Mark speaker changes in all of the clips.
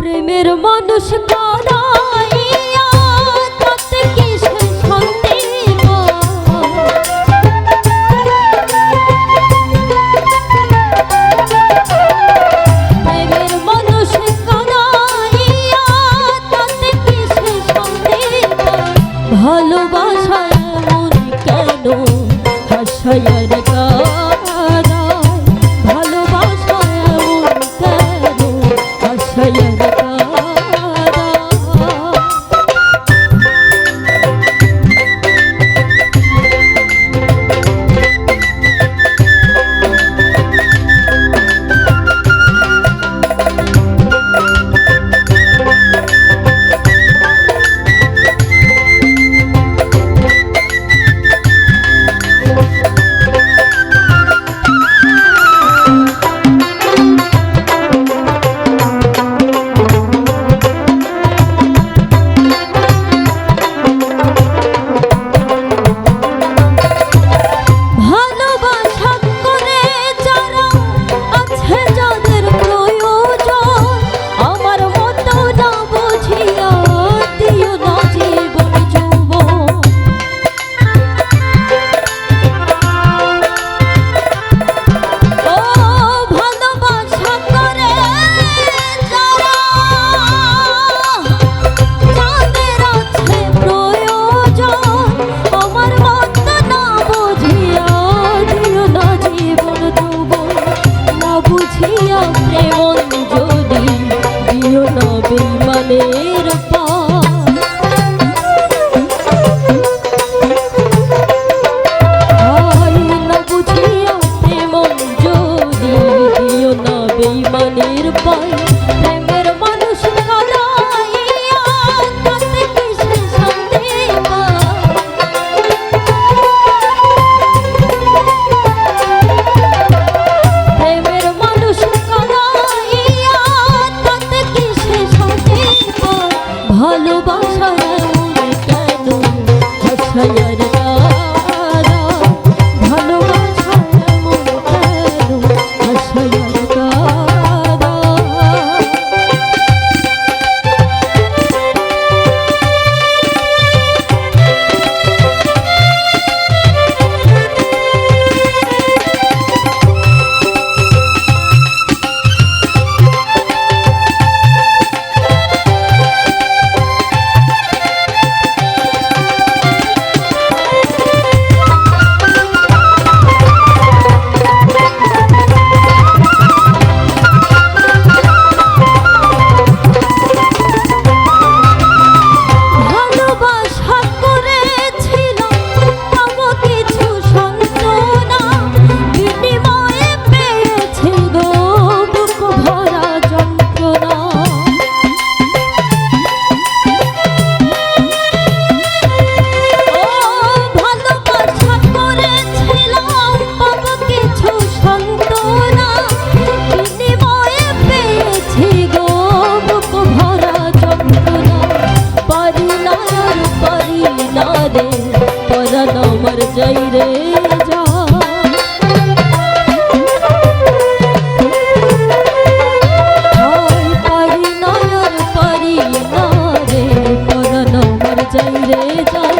Speaker 1: প্রেমের মানুষ কাদাইয়া না বুঝিয়া Hayır আমার যাই রে যা পারি নয়ন পারি না রে মরণ আমার যাই রে যা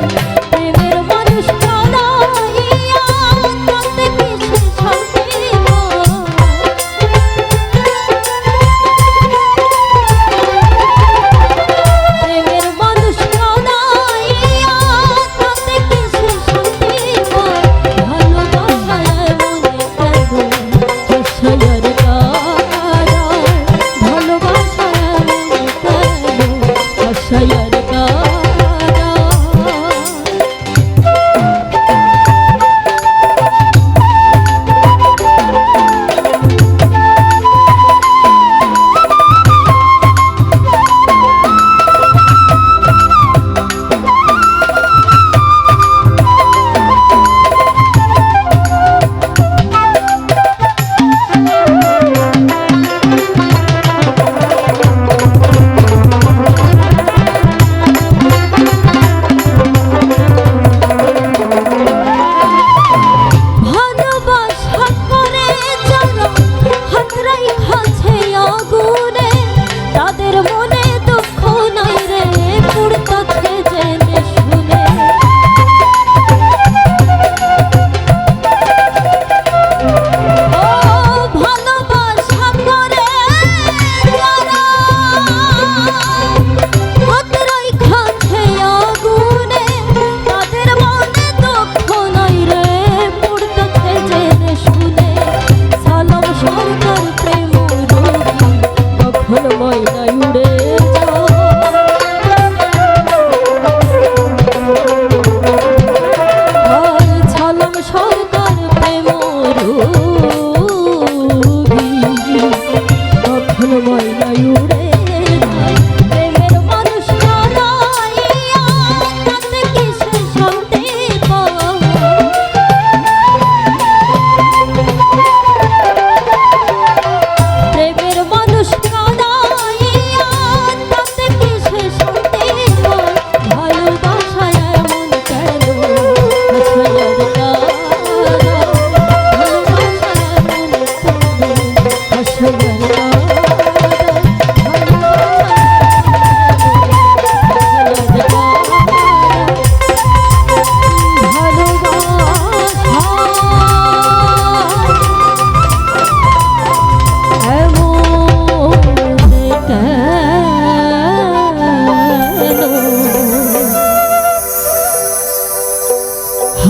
Speaker 1: ময়নায় উড়ে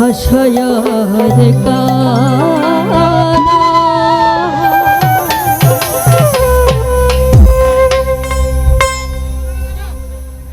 Speaker 1: হাসয়ার কা